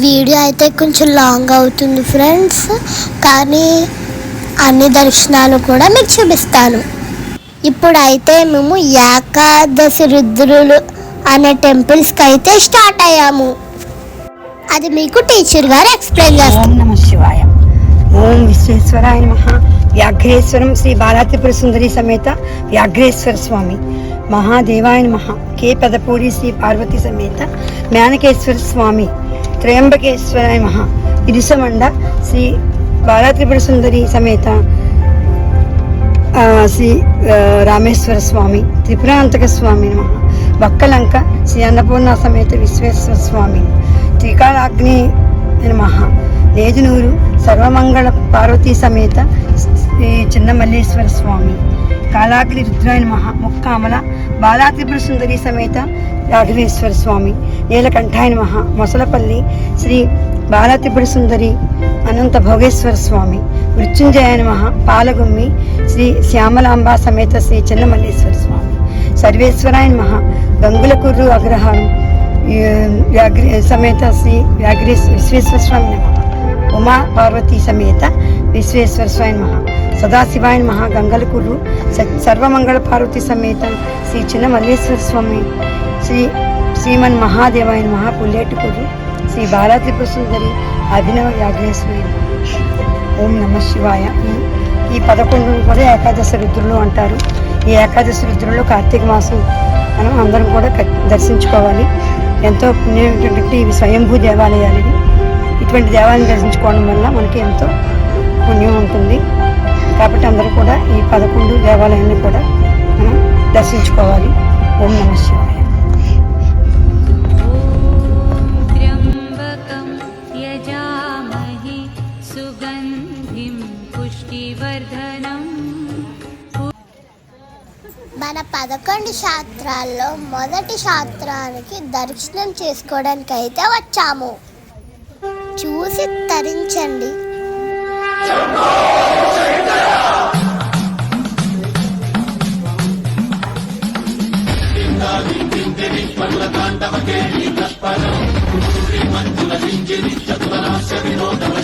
Video అయితే కొంచెం long అవుతుంది ఫ్రెండ్స్ కానీ అన్ని దర్శనాలు కూడా మీకు చూపిస్తాను. ఇప్పుడైతే మేము ఏకాదశి రుద్రులు అనే టెంపుల్స్కి అయితే స్టార్ట్ అయ్యాము. అది మీకు టీచర్ గారు ఎక్స్ప్లెయిన్ చేస్తారు. నమ శివాయ. ఓం విశ్వేశ్వరాయ వ్యాఘ్రేశ్వరం శ్రీ బాలాత్రిపుర సుందరి సమేత వ్యాఘ్రేశ్వర స్వామి. మహాదేవాయ మహా కే పదపూడి శ్రీ పార్వతి సమేత జ్ఞానకేశ్వర స్వామి. త్రయంబకేశ్వరాయ మహా. ఇరిసమండ శ్రీ బాలాత్రిపుర సుందరి సమేత శ్రీ రామేశ్వర స్వామి త్రిపురాంతక స్వామి నమ. వక్కలంక శ్రీ అన్నపూర్ణ సమేత విశ్వేశ్వర స్వామి త్రికాలాగ్ని నమ. లేజనూరు సర్వమంగళ పార్వతీ సమేత శ్రీ చిన్నమల్లేశ్వర స్వామి. కాలాగ్రి రుద్రాయణ మహా ముక్కామల బాలాత్రిపుర సుందరి సమేత రాఘవేశ్వర స్వామి నీలకంఠాయన మహా మొసలపల్లి శ్రీ బాలాత్రిపుర సుందరి అనంత భోగేశ్వర స్వామి మృత్యుంజయ మహా పాలగుమ్మి శ్రీ శ్యామలాంబ సమేత శ్రీ చిన్నమల్లేశ్వర స్వామి. సర్వేశ్వరాయ నమ గంగులకుర్రు అగ్రహారం ఈ, సమేత శ్రీ వ్యాఘ్రేశ్వర విశ్వేశ్వర స్వామి నమ. ఉమా పార్వతీ సమేత విశ్వేశ్వర స్వామి మహా సదాశివాయ మహా గంగలకుర్రు సర్వమంగళ పార్వతి సమేత శ్రీ చిన్న మల్లేశ్వర స్వామి శ్రీ శ్రీమన్ మహాదేవాయ నమ. పుల్లేటుకుర్రు శ్రీ బాలాత్రిపుర సుందరి అభినవ యాజ్ఞేశ్వరి ఓం నమ శివాయ. ఈ పదకొండు కూడా ఏకాదశి రుద్రులు అంటారు. ఈ ఏకాదశి రుద్రుల్లో కార్తీక మాసం మనం అందరం కూడా దర్శించుకోవాలి. ఎంతో పుణ్యమైనటువంటి ఇవి స్వయంభూ దేవాలయాలు ఇటువంటి దేవాలయం దర్శించుకోవడం వల్ల మనకి ఎంతో పుణ్యం ఉంటుంది. కాబట్టి అందరూ కూడా ఈ పదకొండు దేవాలయాన్ని కూడా మనం దర్శించుకోవాలి. ఓం నమ శివాయ. మన పదకొండు శాస్త్రాల్లో మొదటి శాస్త్రానికి దర్శనం చేసుకోవడానికి అయితే వచ్చాము. చూసి తరించండి. శరణో నమ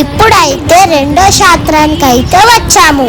ఇప్పుడైతే రెండో శాస్త్రానికి వచ్చాము.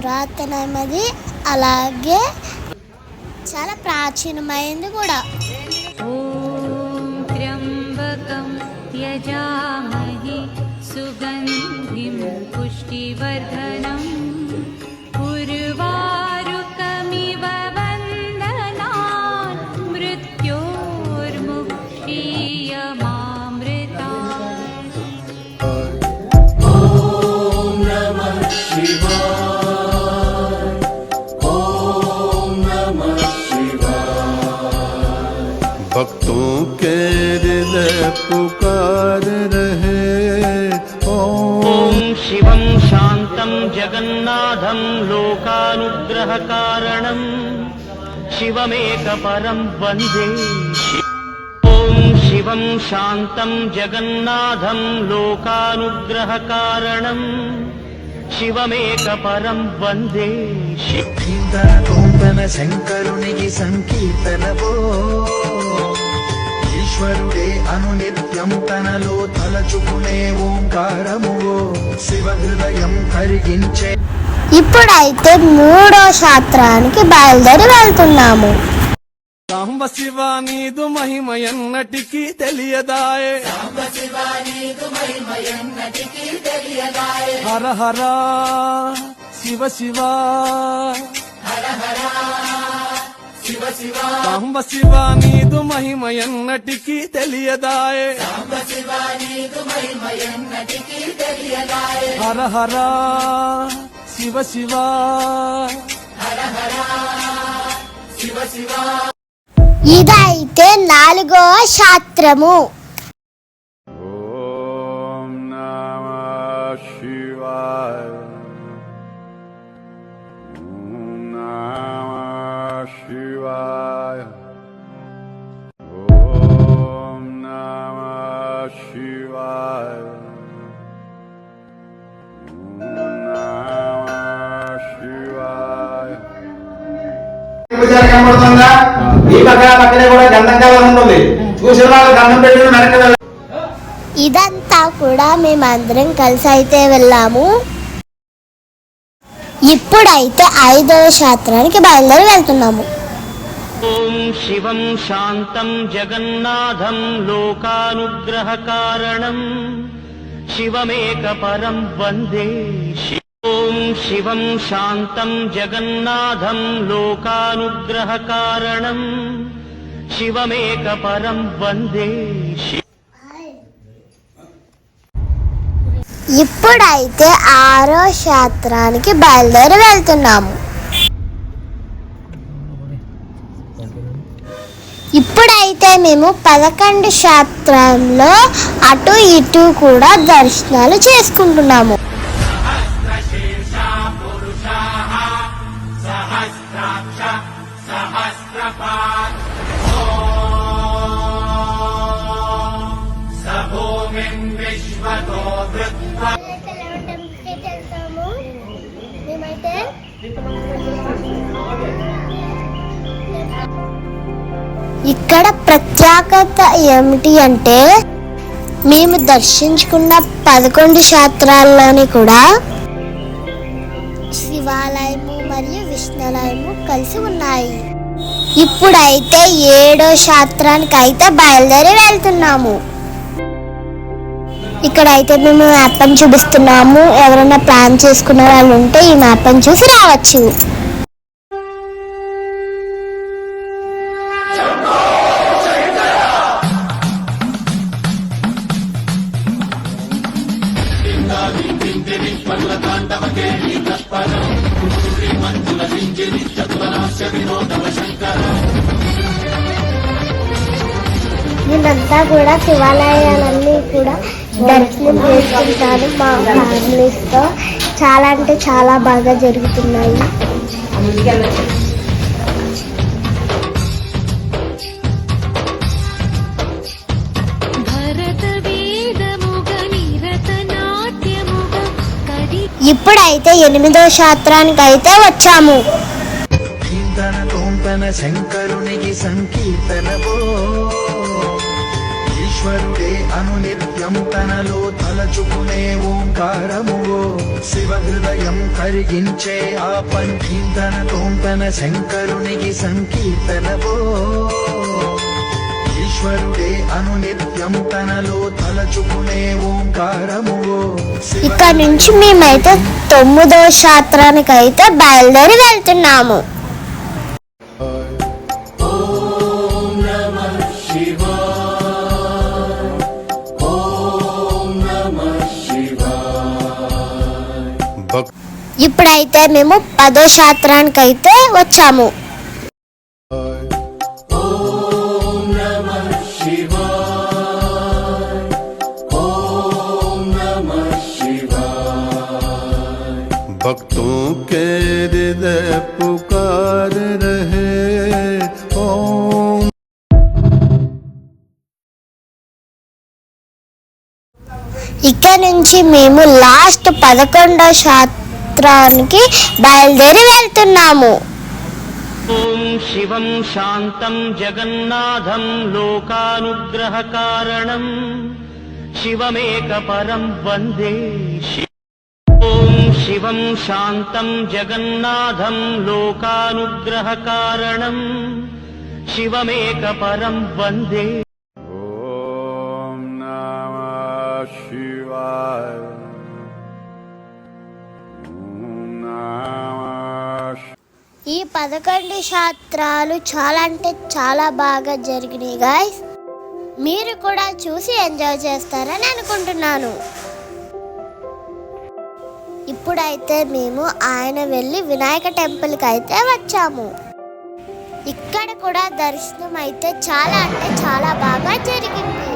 పురాతనమది అలాగే చాలా ప్రాచీనమైంది కూడా. యజామహి సుగంధిం పుష్టివర్ధనం పరం లోకానుగ్రహ కారణం. శివమేక పరం వందే. ఓం శివం శాంతం జగన్నాథం లోకానుగ్రహ కారణం. శివమేక పరం వందే. శివన శంకరునికి సంకీర్తన ఈశ్వరుడే అనునిత్యం తనలో తలచుకునే ఓంకారము శివ హృదయం కరిగించే ఇప్పుడైతే మూడో శాస్త్రానికి బయలుదేరి వెళ్తున్నాము. సాంబ శివ నీదు మహిమ ఎన్నటికీ తెలియదాయే. హర హర శివ శివ. సాంబ శివ నీదు మహిమ ఎన్నటికీ తెలియదాయే. హర హర శివ శివ. ఇదైతే నాలుగో శాస్త్రము. పూజారి కనబడుతుందా? ఈ పక్కన పక్కనే కూడా గంధం కలర్ ఉంటుంది. చూసిన వాళ్ళు గంధం పెట్టి వెనక్కి వెళ్ళాలి ఇదంతా కూడా మేమందరం కలిసి అయితే వెళ్ళాము. ఇప్పుడైతే ఐదవ శాస్త్రానికి బయలుదేరి వెళ్తున్నాము. ఓం శివం శాంతం జగన్నాథం లోకానుగ్రహకారణం శివమేక పరం వందే శివం శాంతం జగన్నాథం లోకానుగ్రహకారణం. శివమేక పరం వందే ఇప్పుడైతే ఆరో శాస్త్రానికి బయలుదేరి వెళ్తున్నాము. ఇప్పుడైతే మేము పదకొండు శాస్త్రంలో అటు ఇటు కూడా దర్శనాలు చేసుకుంటున్నాము. ఇక్కడ ప్రత్యేకత ఏమిటి అంటే మేము దర్శించుకున్న పదకొండు క్షేత్రాల్లోని కూడా శివాలయం మరియు విష్ణులయము కలిసి ఉన్నాయి. ఇప్పుడైతే ఏడో శాస్త్రానికి అయితే బయలుదేరి వెళ్తున్నాము. ఇక్కడైతే మేము మ్యాప్ అని చూపిస్తున్నాము. ఎవరైనా ప్లాన్ చేసుకున్న వాళ్ళు ఉంటే ఈ మ్యాప్ అని చూసి రావచ్చు. నేనంతా కూడా శివాలయాలన్నీ కూడా దర్శనం చేసుకుంటాను మా ఫ్యామిలీస్తో. చాలా అంటే చాలా బాగా జరుగుతున్నాయి. ఇప్పుడైతే ఎనిమిదో శాస్త్రానికి అయితే వచ్చాము. శంకరునికి సంకీర్తనవో. ఈశ్వరుడే అనునిత్యం తనలో తలచుకునే ఓంకారమువో. శివ హృదయం కరిగించే ఆ పంకీర్తన తన శంకరునికి సంకీర్తనవో. ఈశ్వరుడే అనునిత్యం తనలో తలచుకునే ఓంకారమువో. ఇక్కడ నుంచి మేమైతే తొమ్మిదో శాస్త్రానికి అయితే బయలుదేరి వెళ్తున్నాము. ఇప్పుడైతే మేము పదో శాస్త్రానికి అయితే వచ్చాము भक्तों के हृदय पुकार रहे ओम ఇక్కడ నుంచి మేము లాస్ట్ పదకొండో శాస్త్రానికి బయలుదేరి వెళ్తున్నాము. ఓం శివం శాంతం జగన్నాథం లోకానుగ్రహ కారణం శివమేక పరం వందే ఓం శివం శాంతం జగన్నాథం లోకానుగ్రహ కారణం శివమేక పరం వందే ఈ పదకొండు శాస్త్రాలు చాలా అంటే చాలా బాగా జరిగినాయి గాయస్ మీరు కూడా చూసి ఎంజాయ్ చేస్తారని అనుకుంటున్నాను. ఇప్పుడైతే మేము ఆయన వెళ్ళి వినాయక టెంపుల్కి అయితే వచ్చాము. ఇక్కడ కూడా దర్శనం అయితే చాలా అంటే చాలా బాగా జరిగింది.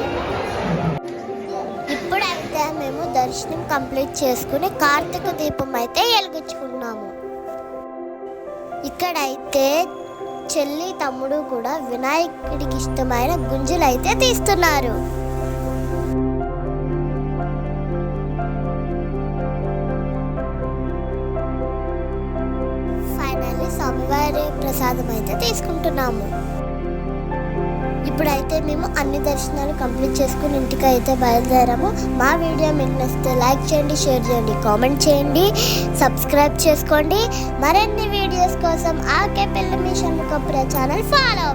ఇప్పుడైతే మేము దర్శనం కంప్లీట్ చేసుకుని కార్తీక దీపం అయితే వెలిగించుకున్నాము. ఇక్కడైతే చెల్లి తమ్ముడు కూడా వినాయకుడికి ఇష్టమైన గుంజులు అయితే తీస్తున్నారు. ఫైనల్లీ స్వామివారి ప్రసాదం అయితే తీసుకుంటున్నాము. ఇప్పుడైతే మేము అన్ని దర్శనాలు కంప్లీట్ చేసుకుని ఇంటికి అయితే బయలుదేరాము. మా వీడియో మీకు నచ్చితే లైక్ చేయండి షేర్ చేయండి కామెంట్ చేయండి సబ్స్క్రైబ్ చేసుకోండి. మరిన్ని వీడియోస్ కోసం ఆకే పిల్ల మిషన్ కప్పుడే ఛానల్ ఫాలో అవ్వండి.